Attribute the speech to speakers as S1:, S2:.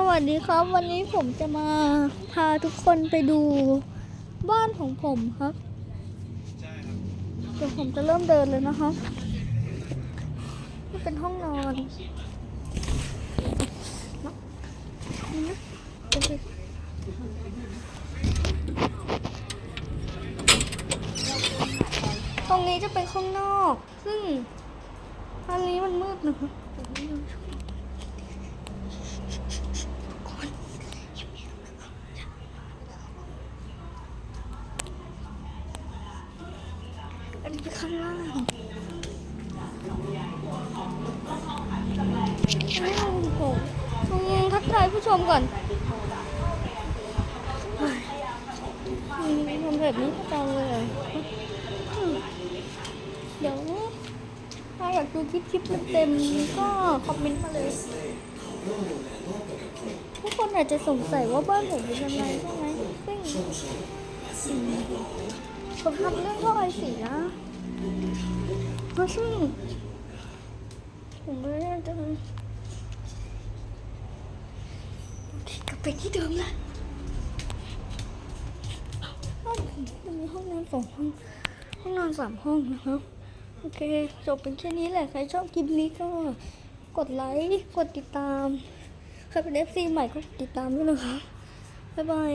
S1: สวัสดีครับ วันนี้ผมจะมาพาทุกคนไปดูบ้านของผมครับเดี๋ยวผมจะเริ่มเดินเลยนะครับนี่เป็นห้องนอนนี่นะโอเคตรงนี้จะเป็นข้างนอก ซึ่งอันนี้มันมืดนะครับ อันนี้ข้างล่างอ้าผมอืมทักทายผู้ชมก่อนเฮ้ยอืมทำแบบนี้ประจำเลยเหรออืมเดี๋ยวถ้าอยากดูคลิปคลิปเต็มก็คอมเมนต์มาเลย ทุกคนอาจจะสงสัยว่าบ้านผมเป็นยังไงใช่ไหมซึ่ง ผมทำเรื่องท่อไอสียเพราะซึ่ผมไม่ได้จะกลับไปที่เดิมละห้องผมจะมีห้องนอนสองห้อง ห้องนอนสามห้องนะครับโอเค จบเป็นแค่นี้แหละ ใครชอบคลิปนี้ก็กดไลค์ กดติดตาม ใครเป็น FC ใหม่ก็ติดตามด้วยนะคะ บ๊ายบาย